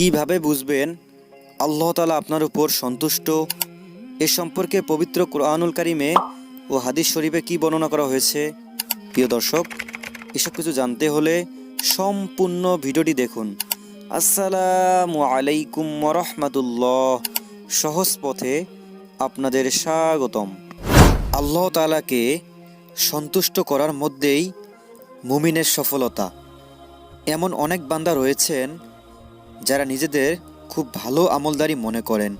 কীভাবে বুঝবেন? আল্লাহ তালা আপনার উপর সন্তুষ্ট। এ সম্পর্কে পবিত্র কোরআনুল কারিমে ও হাদিস শরীফে কি বর্ণনা করা হয়েছে? প্রিয় দর্শক, এসব কিছু জানতে হলে সম্পূর্ণ ভিডিওটি দেখুন। আসসালামু আলাইকুম রহমাতুল্লাহ। সহজ পথে আপনাদের স্বাগতম। আল্লাহ তালাকে সন্তুষ্ট করার মধ্যেই মুমিনের সফলতা। এমন অনেক বান্দা রয়েছেন যারা নিজেদের খুব ভালো আমলদারি মনে করেন,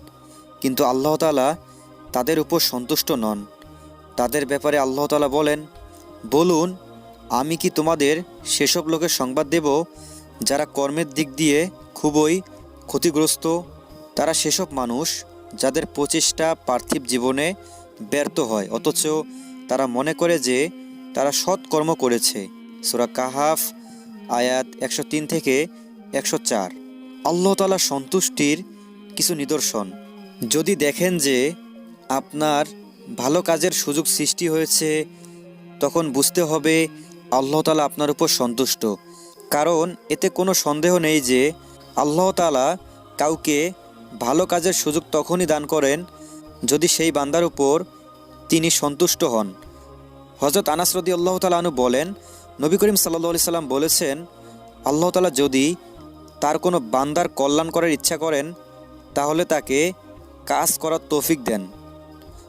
কিন্তু আল্লাহ তালা তাদের উপর সন্তুষ্ট নন। তাদের ব্যাপারে আল্লাহ তালা বলেন, বলুন, আমি কি তোমাদের সেসব লোকের সংবাদ দেব যারা কর্মের দিক দিয়ে খুবই ক্ষতিগ্রস্ত? তারা সেসব মানুষ যাদের প্রচেষ্টা পার্থিব জীবনে ব্যর্থ হয়, অথচ তারা মনে করে যে তারা সৎ কর্ম করেছে। সুরা কাহাফ, আয়াত একশো তিন থেকে একশো চার। আল্লাহ তালা সন্তুষ্টির কিছু নিদর্শন। যদি দেখেন যে আপনার ভালো কাজের সুযোগ সৃষ্টি হয়েছে, তখন বুঝতে হবে আল্লাহ তালা আপনার উপর সন্তুষ্ট। কারণ এতে কোনো সন্দেহ নেই যে আল্লাহ তালা কাউকে ভালো কাজের সুযোগ তখনই দান করেন যদি সেই বান্দার উপর তিনি সন্তুষ্ট হন। হজরত আনাসরদি আল্লাহ তালানু বলেন, নবী করিম সাল্লা সাল্লাম বলেছেন, আল্লাহ তালা যদি তার কোনো বান্দার কল্যাণ করার ইচ্ছা করেন, তাহলে তাকে কাজ করার তৌফিক দেন।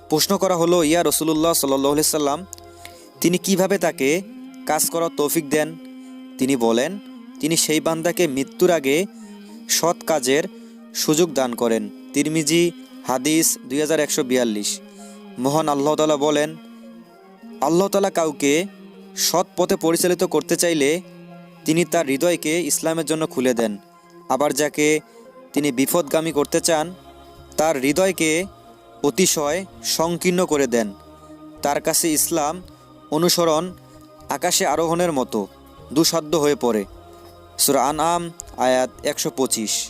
প্রশ্ন করা হলো, ইয়া রসুল্লাহ সাল্লাহ সাল্লাম, তিনি কীভাবে তাকে কাজ করার তৌফিক দেন? তিনি বলেন, তিনি সেই বান্দাকে মৃত্যুর আগে সৎ কাজের সুযোগ দান করেন। তিরমিজি, হাদিস দুই হাজার একশো বিয়াল্লিশ। মহান আল্লাহ তালা বলেন, আল্লাহ তালা কাউকে সৎ পথে পরিচালিত করতে চাইলে তিনি তার হৃদয়কে ইসলামের জন্য খুলে দেন। আবার যাকে তিনি বিপদগামী করতে চান, তার হৃদয়কে অতিশয় সংকীর্ণ করে দেন। তার কাছে ইসলাম অনুসরণ আকাশে আরোহণের মতো, দুঃসাধ্য হয়ে পড়ে। সুরা আনআম, আয়াত একশো পঁচিশ।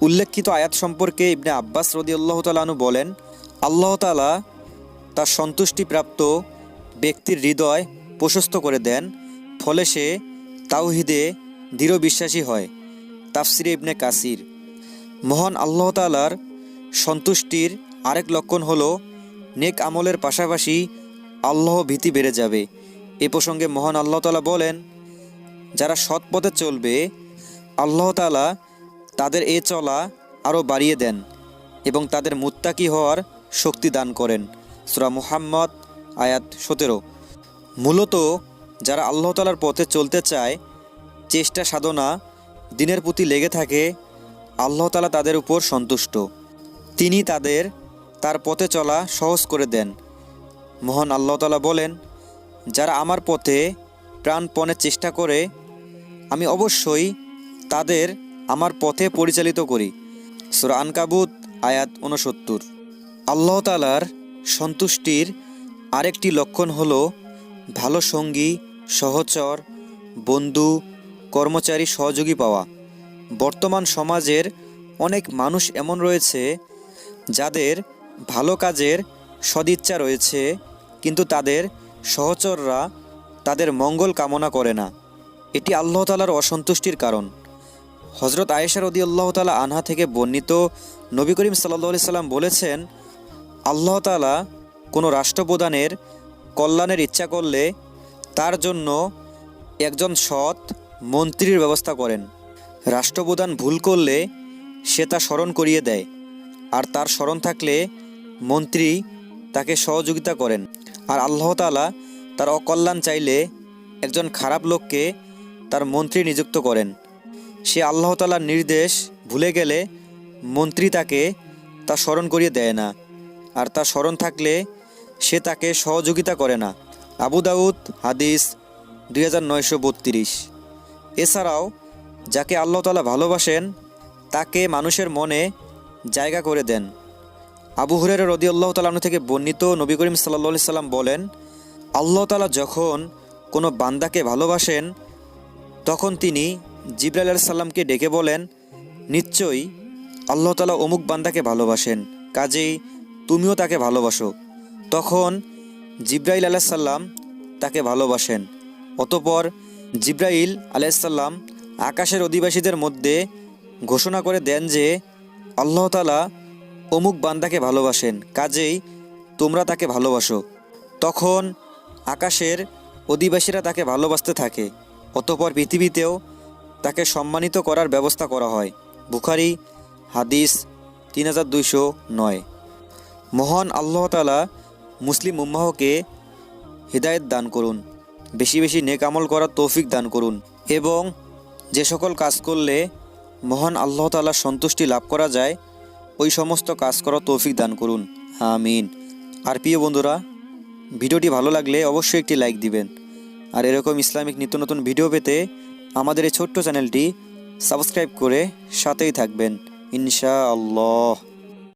উল্লেখিত আয়াত সম্পর্কে ইবনে আব্বাস রদিউল্লাহ তালানু বলেন, আল্লাহ তালা তার সন্তুষ্টিপ্রাপ্ত ব্যক্তির হৃদয় প্রশস্ত করে দেন, ফলে সে তাওহিদে দৃঢ় বিশ্বাসী হয়। তাফসিরে ইবনে কাসির। মহান আল্লাহ তালার সন্তুষ্টির আরেক লক্ষণ হল, নেক আমলের পাশাপাশি আল্লাহ ভীতি বেড়ে যাবে। এ প্রসঙ্গে মহান আল্লাহ তালা বলেন, যারা সৎ পথে চলবে, আল্লাহ তালা তাদের এ চলা আরও বাড়িয়ে দেন এবং তাদের মুত্তাকি হওয়ার শক্তি দান করেন। সুরা মুহাম্মদ আয়াত সতেরো। মূলত যারা আল্লাহ তালার পথে চলতে চায়, চেষ্টা, সাধনা, দিনের প্রতি লেগে থাকে, আল্লাহ তালা তাদের উপর সন্তুষ্ট। তিনি তাদের তার পথে চলা সহজ করে দেন। মহান আল্লাহ তালা বলেন, যারা আমার পথে প্রাণপণের চেষ্টা করে, আমি অবশ্যই তাদের আমার পথে পরিচালিত করি। সুরা আনকাবুত, আয়াত উনসত্তর আল্লাহ তালার সন্তুষ্টির আরেকটি লক্ষণ হলো, ভালো সঙ্গী সহচর, বন্ধু, কর্মচারী সহযোগী পাওয়া। বর্তমান সমাজের অনেক মানুষ এমন রয়েছে যাদের ভালো কাজের সদিচ্ছা রয়েছে, কিন্তু তাদের সহচররা তাদের মঙ্গল কামনা করে না। এটি আল্লাহ তালার অসন্তুষ্টির কারণ। হজরত আয়েশা রদি আল্লাহ তালা আনহা থেকে বর্ণিত নবী করিম সাল্লা সাল্লাম বলেছেন, আল্লাহ তালা কোনো রাষ্ট্রপ্রধানের কল্যাণের ইচ্ছা করলে তার জন্য একজন সৎ মন্ত্রীর ব্যবস্থা করেন। রাষ্ট্রপ্রধান ভুল করলে সে তা স্মরণ করিয়ে দেয়, আর তার স্মরণ থাকলে মন্ত্রী তাকে সহযোগিতা করেন। আর আল্লাহ তালা তার অকল্যাণ চাইলে একজন খারাপ লোককে তার মন্ত্রী নিযুক্ত করেন। সে আল্লাহ তালার নির্দেশ ভুলে গেলে মন্ত্রী তাকে তা স্মরণ করিয়ে দেয় না, আর তার স্মরণ থাকলে সে তাকে সহযোগিতা করে না। আবু দাউদ, হাদিস দুই হাজার নয়শো বত্রিশ। এছাড়াও, যাকে আল্লাহ তালা ভালোবাসেন, তাকে মানুষের মনে জায়গা করে দেন। আবু হুরের রদি আল্লাহ তালাহন থেকে বর্ণিত নবী করিম সাল্লা সাল্লাম বলেন, আল্লাহ তালা যখন কোনো বান্দাকে ভালোবাসেন, তখন তিনি জিব্রাইল আলাহ সাল্লামকে ডেকে বলেন, নিশ্চয়ই আল্লাহ তালা অমুক বান্দাকে ভালোবাসেন, কাজেই তুমিও তাকে ভালোবাসো। তখন জিব্রাইল আলাইসাল্লাম তাকে ভালোবাসেন। অতপর জিব্রাইল আলাইসাল্লাম আকাশের অধিবাসীদের মধ্যে ঘোষণা করে দেন যে, আল্লাহ তালা অমুক বান্দাকে ভালোবাসেন, কাজেই তোমরা তাকে ভালোবাসো। তখন আকাশের অধিবাসীরা তাকে ভালোবাসতে থাকে, অতপর পৃথিবীতেও তাকে সম্মানিত করার ব্যবস্থা করা হয়। বুখারি, হাদিস তিন হাজার দুইশো নয়। মহান আল্লাহ তালা মুসলিম উম্মাহকে হৃদায়ত দান করুন, বেশি বেশি নেক আমল করার তৌফিক দান করুন এবং যে সকল কাজ করলে মহান আল্লাহ তালার সন্তুষ্টি লাভ করা যায়, ওই সমস্ত কাজ করার তৌফিক দান করুন। আমিন। আর প্রিয় বন্ধুরা, ভিডিওটি ভালো লাগলে অবশ্যই একটি লাইক দিবেন। আর এরকম ইসলামিক নিত্য নতুন ভিডিও পেতে আমাদের এই ছোট্ট চ্যানেলটি সাবস্ক্রাইব করে সাথেই থাকবেন। ইনশা আল্লাহ